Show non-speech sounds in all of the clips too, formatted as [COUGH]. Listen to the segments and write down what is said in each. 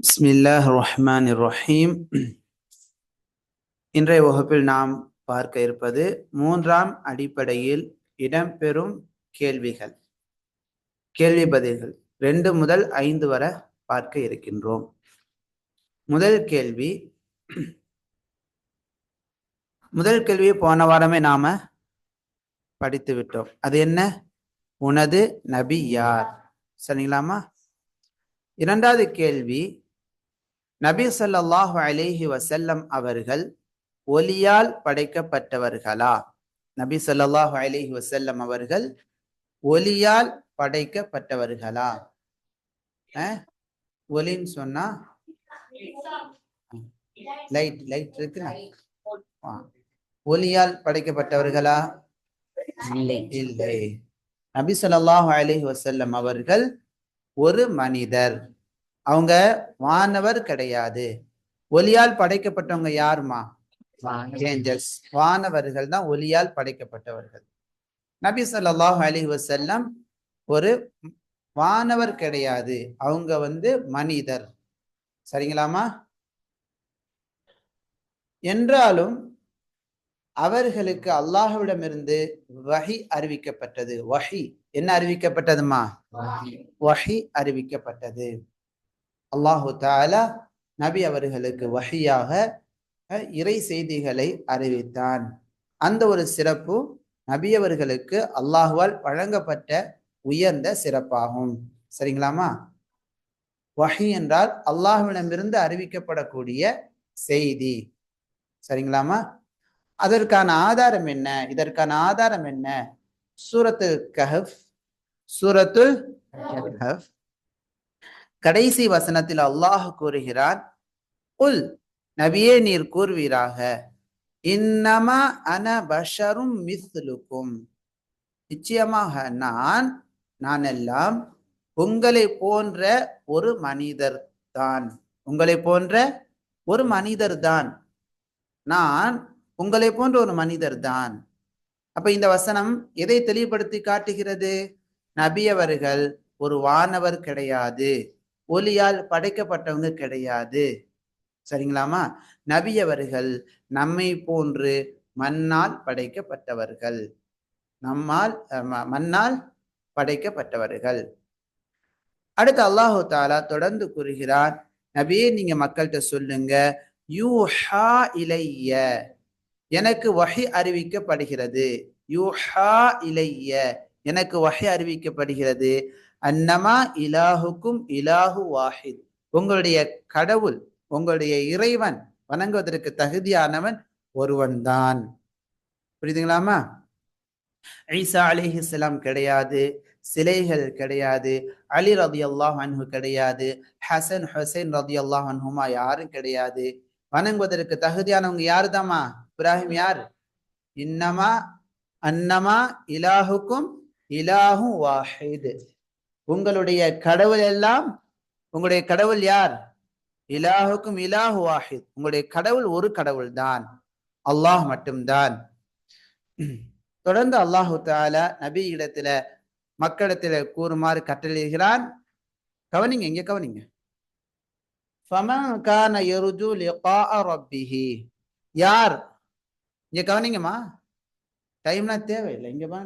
பிஸ்மில்லாஹ் ரஹ்மான் ரஹீம் இன்றைய வகுப்பில் நாம் பார்க்க இருப்பது மூன்றாம் அடிப்படையில் இடம்பெறும் கேள்விகள். கேள்வி பதில்கள். ரெண்டு முதல் ஐந்து வரை பார்க்க இருக்கின்றோம். முதல் கேள்வி. [CLEARS THROAT] முதல் கேள்வியை போன வாரமே நாம படித்து விட்டோம். அது என்ன? உனது நபி யார்? சரிங்களாமா இரண்டாவது கேள்வி நபி ஸல்லல்லாஹு அலேஹி வசல்லம் அவர்கள் ஒலியால் படைக்கப்பட்டவர்களா? நபி சொல்லாஹு அலைஹி வசல்லம் அவர்கள் ஒலியால் படைக்கப்பட்டவர்களா? ஒலின்னு சொன்னா? லைட் லைட் இருக்கு ஒலியால் படைக்கப்பட்டவர்களா? இல்லை. நபி ஸல்லல்லாஹு அலைஹி வஸல்லம் அவர்கள் ஒரு மனிதர். அவங்க வானவர் கிடையாது. ஒலியால் படைக்கப்பட்டவங்க யாருமா? ஏஞ்சல்ஸ். வானவர்கள் தான் ஒலியால் படைக்கப்பட்டவர்கள். நபி ஸல்லல்லாஹு அலைஹி வஸல்லம் ஒரு வானவர் கிடையாது. அவங்க வந்து மனிதர். சரிங்களாமா என்றாலும் அவர்களுக்கு அல்லாஹ்விடமிருந்து வஹி அறிவிக்கப்பட்டது. வஹி. என்ன அறிவிக்கப்பட்டதுமா வஹி. அறிவிக்கப்பட்டது. அல்லாஹு தாலா நபி அவர்களுக்கு வஹியாக இறை செய்திகளை அறிவித்தான். அந்த ஒரு சிறப்பு நபி அவர்களுக்கு அல்லாஹுவால் வழங்கப்பட்ட உயர்ந்த சிறப்பாகும். சரிங்களாமா வஹி என்றால் அல்லாஹ்விடமிருந்து அறிவிக்கப்படக்கூடிய செய்தி. சரிங்களாமா அதற்கான ஆதாரம் என்ன? இதற்கான ஆதாரம் என்ன? சூரத்து கஹப் சூரத்துல் கஹப் கடைசி வசனத்தில் அல்லாஹ் கூறுகிறான் உல் நபியே நீர் கூறுவீராக. இன்னமா அன பஷரும் மிஸ்லுக்கும். நிச்சயமாக நான் நான் எல்லாம் உங்களை போன்ற ஒரு மனிதர் தான். உங்களை போன்ற ஒரு மனிதர் தான். நான் உங்களை போன்ற ஒரு மனிதர் தான். அப்ப இந்த வசனம் எதை தெளிவுபடுத்தி காட்டுகிறது? நபி அவர்கள் ஒரு வானவர் கிடையாது. ஒலியால் படைக்கப்பட்டவங்க கிடையாது. சரிங்களாமா? நபி அவர்கள் நம்மை போன்று மண்ணால் படைக்கப்பட்டவர்கள். நம்மால் மண்ணால் படைக்கப்பட்டவர்கள். அடுத்து அல்லாஹு தாலா தொடர்ந்து கூறுகிறான். நபியே நீங்க மக்கள்கிட்ட சொல்லுங்க. யூஹா இலைய. எனக்கு வகை அறிவிக்கப்படுகிறது. யூஹா இலைய. எனக்கு வகை அறிவிக்கப்படுகிறது. அன்னமா இலாஹுக்கும் இலாஹு வாஹித். உங்களுடைய கடவுள் உங்களுடைய இறைவன் வணங்குவதற்கு தகுதியானவன் ஒருவன்தான். புரியுதுங்களாமா ஈசா அலிஹிஸ்லாம் கிடையாது சிலைகள் கிடையாது அலி ரதி அல்லாஹ் அன்ஹு கிடையாது ஹசன் ஹுசைன் ரதி அல்லாஹ் அன்ஹுமா யாரும் கிடையாது. வணங்குவதற்கு தகுதியானவங்க யாருதாம்மா? இப்ராஹிம் யார்? இன்னமா அன்னமா இலாஹுக்கும் இலாஹு வாஹிது. உங்களுடைய கடவுள் எல்லாம் உங்களுடைய கடவுள் யார்? இலாஹுக்கும் இலாஹு வாஹித். உங்களுடைய கடவுள் ஒரு கடவுள் தான் அல்லாஹ் மட்டும்தான். தொடர்ந்து அல்லாஹு தாலா நபி இடத்துல மக்களிடத்துல கூறுமாறு கட்டளைகிறான் கவனிங்க இங்க கவனிங்க. ஃபமன் கான யர்ஜு லிகாஅ ரப்பிஹி. யார் இங்கே கவனிங்கம்மா. டைம்லாம் தேவையில்லை. இங்க பா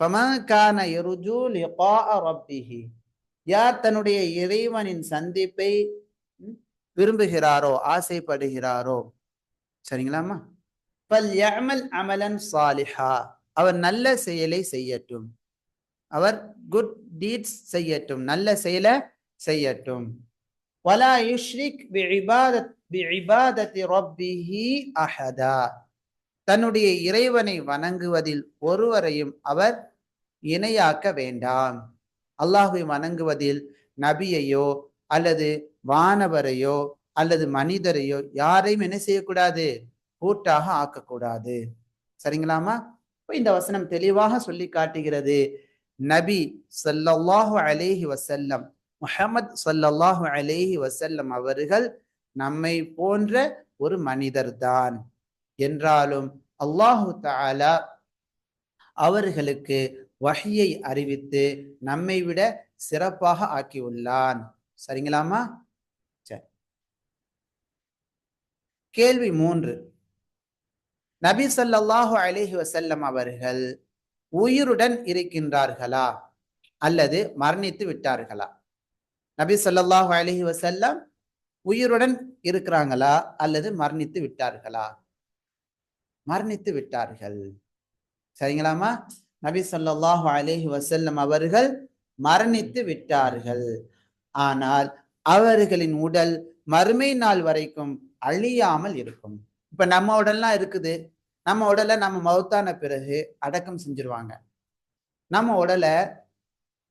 ஃபமன் கான யர்ஜு லிகாஅ ரப்பிஹி. யார் தன்னுடைய இறைவனின் சந்திப்பை விரும்புகிறாரோ ஆசைப்படுகிறாரோ. சரிங்களாம்மா? பல் யமல் அமலன் சாலிஹா. அவர் நல்ல செயலை செய்யட்டும். அவர் குட் டீட்ஸ் செய்யட்டும். நல்ல செயலை செய்யட்டும். வலா யுஷ்ரிக் பிஇபாதத் பிஇபாதத்தி ரப்பிஹி அஹதா தன்னுடைய இறைவனை வணங்குவதில் ஒருவரையும் அவர் இணையாக்க வேண்டாம். அல்லாஹுவை வணங்குவதில் நபியையோ அல்லது வானவரையோ அல்லது மனிதரையோ யாரையும் என்ன செய்யக்கூடாது? கூட்டாக ஆக்கக்கூடாது. சரிங்களாமா இப்ப இந்த வசனம் தெளிவாக சொல்லி காட்டுகிறது. நபி ஸல்லல்லாஹு அலேஹி வசல்லம் முஹம்மத் ஸல்லல்லாஹு அலைஹி வசல்லம் அவர்கள் நம்மை போன்ற ஒரு மனிதர்தான். என்றாலும் அல்லாஹு தாலா அவர்களுக்கு வகையை அறிவித்து நம்மை விட சிறப்பாக ஆக்கியுள்ளான். சரிங்களாமா சரி. கேள்வி மூன்று. நபி சல்லாஹு அலைஹி வசல்லம் அவர்கள் உயிருடன் இருக்கின்றார்களா அல்லது மரணித்து விட்டார்களா? நபி சொல்லாஹு அலஹி வஸல்லம் உயிருடன் இருக்கிறாங்களா அல்லது மரணித்து விட்டார்களா? மரணித்து விட்டார்கள். சரிங்களாமா நபி சொல்லாஹு அலஹி வசல்லம் அவர்கள் மரணித்து விட்டார்கள். ஆனால் அவர்களின் உடல் மறுமை நாள் வரைக்கும் அழியாமல் இருக்கும். இப்ப நம்ம உடல்லாம் இருக்குது. நம்ம உடலை நம்ம மௌத்தான பிறகு அடக்கம் செஞ்சிருவாங்க. நம்ம உடலை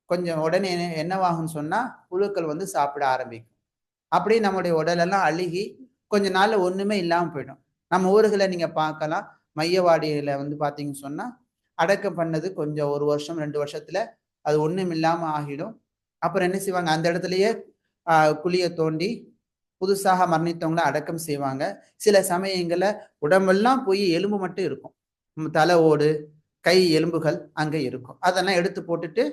கொஞ்சம் உடனே என்னவாகும்னு சொன்னால் புழுக்கள் வந்து சாப்பிட ஆரம்பிக்கும். அப்படியே நம்முடைய உடலெல்லாம் அழுகி கொஞ்ச நாள்ல ஒன்றுமே இல்லாமல் போயிடும். நம்ம ஊர்களை நீங்கள் பார்க்கலாம். மையவாடியில் வந்து பார்த்தீங்கன்னு சொன்னால் அடக்கம் பண்ணது கொஞ்சம் ஒரு வருஷம் ரெண்டு வருஷத்தில் அது ஒன்றும் இல்லாமல் ஆகிடும். அப்புறம் என்ன செய்வாங்க? அந்த இடத்துலையே குழியை தோண்டி புதுசாக மரணித்தவங்கள அடக்கம் செய்வாங்க. சில சமயங்களில் உடம்பெல்லாம் போய் எலும்பு மட்டும் இருக்கும். தலை ஓடு கை எலும்புகள் அங்கே இருக்கும். அதெல்லாம் எடுத்து போட்டுட்டு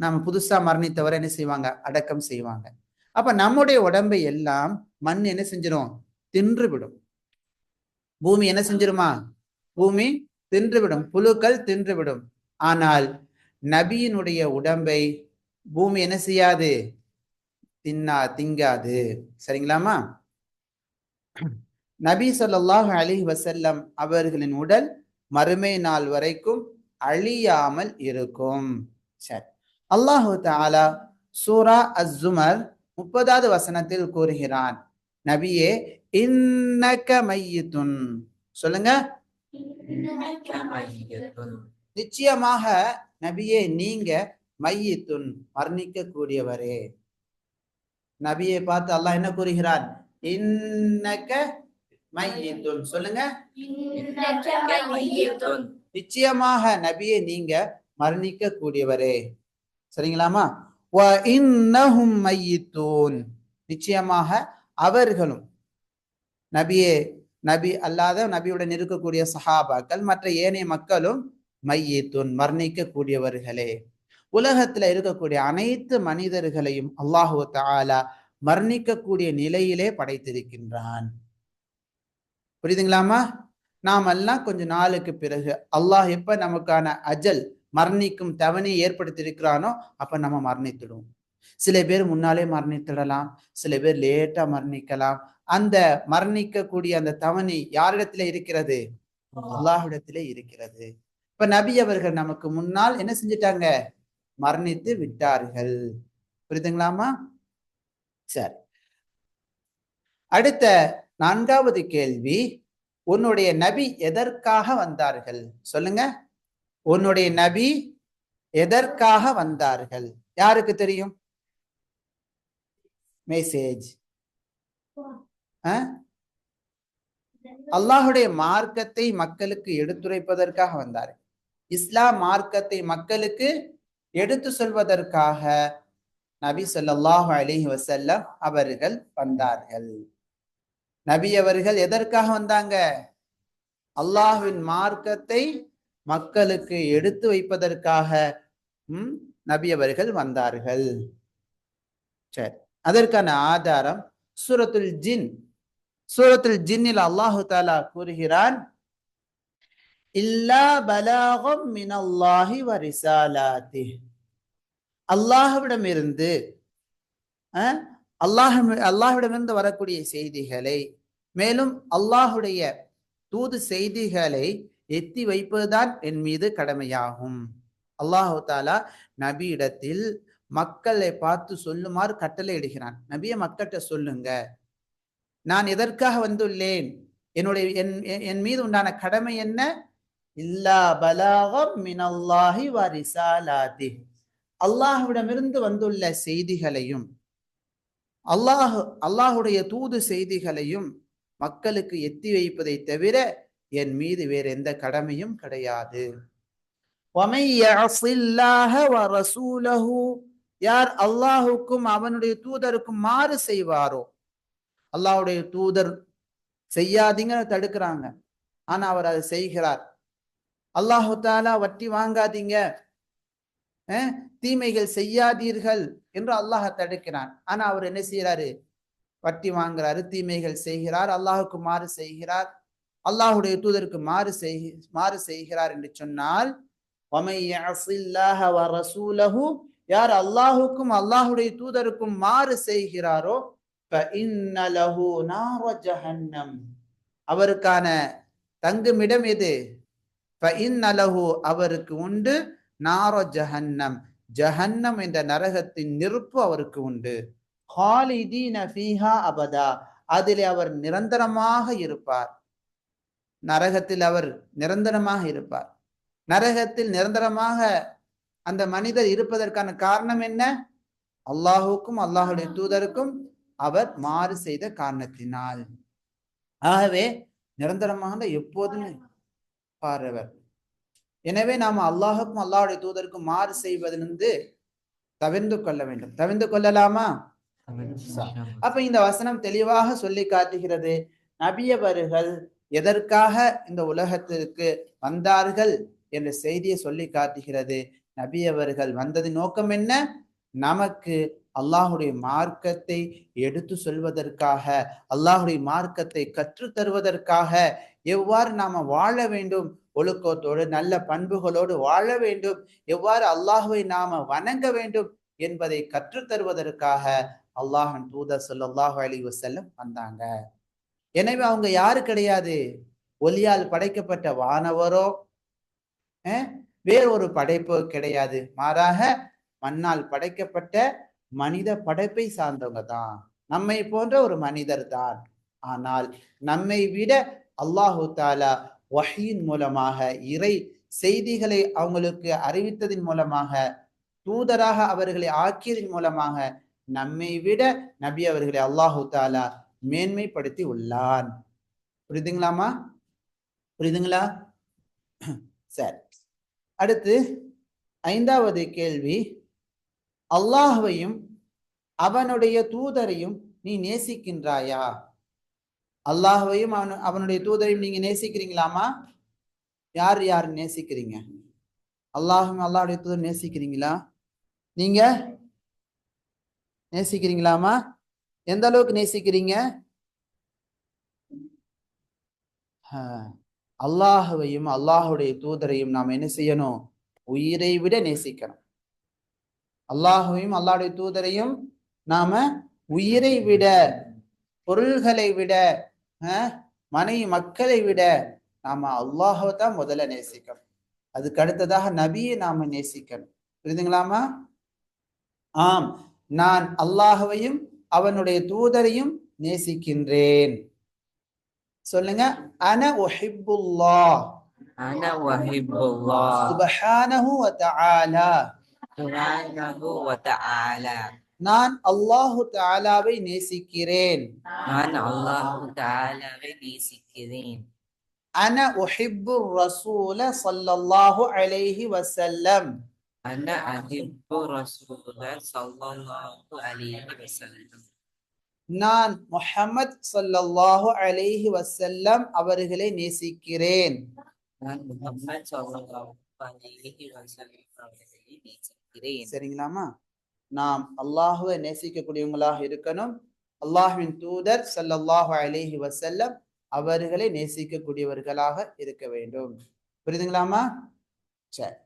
நம்ம புதுசாக மரணித்தவரை என்ன செய்வாங்க? அடக்கம் செய்வாங்க. அப்போ நம்முடைய உடம்பை எல்லாம் மண் என்ன செஞ்சிடும் தின்று விடும் பூமி என்ன செஞ்சிருமா? பூமி தின்றுவிடும். புழுக்கள் தின்றுவிடும். ஆனால் நபியினுடைய உடம்பை பூமி என்ன செய்யாது? தின்னா திங்காது. சரிங்களாமா நபி ஸல்லல்லாஹு அலி வசல்லம் அவர்களின் உடல் மறுமை நாள் வரைக்கும் அழியாமல் இருக்கும். சரி. அல்லாஹு தஆலா சூரா அஸ்-ஜுமர் முப்பதாவது வசனத்தில் கூறுகிறான். நபியே இன்னக மையித்துன். சொல்லுங்க. நிச்சயமாக நபியே நீங்க மையித்துன் மரணிக்க கூடியவரே நபியை பார்த்து அல்லாஹ் என்ன கூறுகிறான்? இன்னக மையித்துன். சொல்லுங்க. நிச்சயமாக நபியே நீங்க மரணிக்க கூடியவரே சரிங்களாமா வ நிச்சயமாக அவர்களும் நபியே நபி அல்லாத நபியுடன் இருக்கக்கூடிய சஹாபாக்கள் மற்ற ஏனைய மக்களும் மையத்துன் மரணிக்க கூடியவர்களே உலகத்துல இருக்கக்கூடிய அனைத்து மனிதர்களையும் அல்லாஹு தாலா மரணிக்கக்கூடிய நிலையிலே படைத்திருக்கின்றான். புரியுதுங்களாமா நாமெல்லாம் கொஞ்ச நாளுக்கு பிறகு அல்லாஹ் எப்ப நமக்கான அஜல் மரணிக்கும் தவணை ஏற்படுத்தியிருக்கிறானோ அப்ப நம்ம மரணித்திடுவோம். சில பேர் முன்னாலே மரணித்திடலாம் சில பேர் லேட்டா மரணிக்கலாம். அந்த மரணிக்கக்கூடிய அந்த தவணை யாரிடத்துல இருக்கிறது? அல்லாஹ்விடத்திலே இருக்கிறது. இப்ப நபி அவர்கள் நமக்கு முன்னால் என்ன செஞ்சிட்டாங்க? மரணித்து விட்டார்கள். புரியுதுங்களாமா சரி. அடுத்த நான்காவது கேள்வி உன்னுடைய நபி எதற்காக வந்தார்கள்? சொல்லுங்க. உன்னுடைய நபி எதற்காக வந்தார்கள்? யாருக்கு தெரியும்? மெசேஜ் அல்லாஹுடைய மார்க்கத்தை மக்களுக்கு எடுத்துரைப்பதற்காக வந்தார் இஸ்லாம் மார்க்கத்தை மக்களுக்கு எடுத்து சொல்வதற்காக நபி சொல்லாஹு அலைஹி வசல்லம் அவர்கள் வந்தார்கள். நபி அவர்கள் எதற்காக வந்தாங்க? அல்லாஹுவின் மார்க்கத்தை மக்களுக்கு எடுத்து வைப்பதற்காக உம் நபி அவர்கள் வந்தார்கள். சரி. அதற்கான ஆதாரம் சூரத்துல் ஜின். சூரத்துல் ஜின்னில் அல்லாஹு தாலா கூறுகிறான் இல்லா பலாகம் மினல்லாஹி வ அல்லாஹ் அல்லாஹ்விடமிருந்து வரக்கூடிய செய்திகளை மேலும் அல்லாஹுடைய தூது செய்திகளை எத்தி வைப்பதுதான் என் மீது கடமையாகும். அல்லாஹு தாலா நபியிடத்தில் மக்களை பார்த்து சொல்லுமாறு கட்டளை இடுகிறான். நபிய மக்கள்கிட்ட சொல்லுங்க. நான் எதற்காக வந்துள்ளேன்? என்னுடைய என் என்- என் மீது உண்டான கடமை என்ன? இல்லா பலாகம் மினல்லாஹி வ அல்லாஹுவிடமிருந்து வந்துள்ள செய்திகளையும் அல்லாஹ் அல்லாஹுடைய தூது செய்திகளையும் மக்களுக்கு எத்தி வைப்பதை தவிர என் மீது வேற எந்த கடமையும் கிடையாது. யார் அல்லாஹுக்கும் அவனுடைய தூதருக்கும் மாறு செய்வாரோ? அல்லாஹுடைய தூதர் செய்யாதீங்க தடுக்கிறாங்க. ஆனா அவர் அதை செய்கிறார். அல்லாஹு தாலா வட்டி வாங்காதீங்க. தீமைகள் செய்யாதீர்கள் என்று அல்லாஹ் தடுக்கிறான். ஆனா அவர் என்ன செய்யறாரு வட்டி வாங்குறாரு தீமைகள் செய்கிறார் அல்லாஹுக்கு மாறு செய்கிறார். அல்லாஹுடைய தூதருக்கு மாறு செய் மாறு செய்கிறார் என்று சொன்னால் யார் அல்லாஹுக்கும் அல்லாஹுடைய தூதருக்கும் மாறு செய்கிறாரோ அவருக்கான தங்குமிடம் எது? அவருக்கு உண்டு நாரோ ஜஹன்னம். ஜஹன்னம் என்ற நரகத்தின் நெருப்பு அவருக்கு உண்டு. ஹாலிதீன ஃபீஹா அபதா. அதிலே அவர் நிரந்தரமாக இருப்பார். நரகத்தில் அவர் நிரந்தரமாக இருப்பார். நரகத்தில் நிரந்தரமாக அந்த மனிதர் இருப்பதற்கான காரணம் என்ன? அல்லாஹுக்கும் அல்லாஹுடைய தூதருக்கும் அவர் மாறு செய்த காரணத்தினால். ஆகவே நிரந்தரமாக எப்போதுமே பாருவர் எனவே நாம் அல்லாஹுக்கும் அல்லாஹுடைய தூதருக்கும் மாறு செய்வதிலிருந்து தவிர்ந்து கொள்ள வேண்டும். தவிர்ந்து கொள்ளலாமா? அப்ப இந்த வசனம் தெளிவாக சொல்லி காட்டுகிறது. நபியவர்கள் எதற்காக இந்த உலகத்திற்கு வந்தார்கள் என்ற செய்தியை சொல்லி காட்டுகிறது. நபியவர்கள் வந்ததின் நோக்கம் என்ன? நமக்கு அல்லாஹுடைய மார்க்கத்தை எடுத்து சொல்வதற்காக அல்லாஹுடைய மார்க்கத்தை கற்றுத் தருவதற்காக எவ்வாறு நாம வாழ வேண்டும்? ஒழுக்கத்தோடு நல்ல பண்புகளோடு வாழ வேண்டும். எவ்வாறு அல்லாஹுவை நாம வணங்க வேண்டும் என்பதை கற்றுத் தருவதற்காக அல்லாஹின் தூதர் அல்லாஹ் அலி வசல்லம் வந்தாங்க. எனவே அவங்க யாரு கிடையாது? ஒலியால் படைக்கப்பட்ட வானவரோ. வேறொரு படைப்போ கிடையாது. மாறாக மண்ணால் படைக்கப்பட்ட மனித படைப்பை சார்ந்தவங்க தான். நம்மை போன்ற ஒரு மனிதர் தான். ஆனால் நம்மை விட அல்லாஹு தாலா வஹீன் மூலமாக இறை செய்திகளை அவங்களுக்கு அறிவித்ததின் மூலமாக தூதராக அவர்களை ஆக்கியதன் மூலமாக நம்மை விட நபி அவர்களை அல்லாஹு தாலா மேன்மைப்படுத்தி உள்ளான் புரியுதுங்களாமா புரியுதுங்களா? [CLEARS THROAT] சரி. அடுத்து ஐந்தாவது கேள்வி. அல்லாஹுவையும் அவனுடைய தூதரையும் நீ நேசிக்கின்றாயா? அல்லாஹுவையும் அவன் அவனுடைய தூதரையும் நீங்க நேசிக்கிறீங்களாமா யார் யார் நேசிக்கிறீங்க? அல்லாஹும் அல்லாஹுடைய தூதர் நேசிக்கிறீங்களா? நீங்க? நேசிக்கிறீங்களாமா எந்த அளவுக்கு நேசிக்கிறீங்க? ஆஹ், அல்லாஹுவையும் அல்லாஹுடைய தூதரையும் நாம் என்ன செய்யணும்? உயிரை விட நேசிக்கணும். அல்லாஹுவையும் அல்லாஹுடைய தூதரையும் நாம உயிரை விட பொருள்களை விட ஆஹ், மனைவி மக்களை விட நாம அல்லாஹவை தான் முதல்ல நேசிக்கணும். அதுக்கு அடுத்ததாக நபியை நாம நேசிக்கணும். புரியுதுங்களாமா ஆம். நான் அல்லாஹுவையும் அவனுடைய தூதரையும் நேசிக்கின்றேன் சொல்லுங்க அன ஒஹிபுல்லா அன ஒஹிபுல்லா சுபஹானஹு வ தஆலா சுபஹானஹு வ தஆலா நான் அல்லாஹு தாலாவை நேசிக்கிறேன் நான் அல்லாஹு தாலாவை நேசிக்கிறேன் அன ஒஹிபு ரசூல சல்லல்லாஹு அலைஹி வசல்லம் أنا أحب رسول صلى الله عليه وسلم நான் முஹம்மத் ஸல்லல்லாஹு அலைஹி வஸல்லம் அவர்களை நேசிக்கிறேன் நான் முகமது ஸல்லல்லாஹு அலைஹி வஸல்லம் அவர்களை நேசிக்கிறேன் சரிங்களாமா நாம் அல்லாஹுவை நேசிக்கக்கூடியவங்களாக இருக்கணும் அல்லாஹ்வின் தூதர் ஸல்லல்லாஹு அலைஹி வஸல்லம் அவர்களை நேசிக்கக்கூடியவர்களாக இருக்க வேண்டும் புரியுதுங்களாமா சரி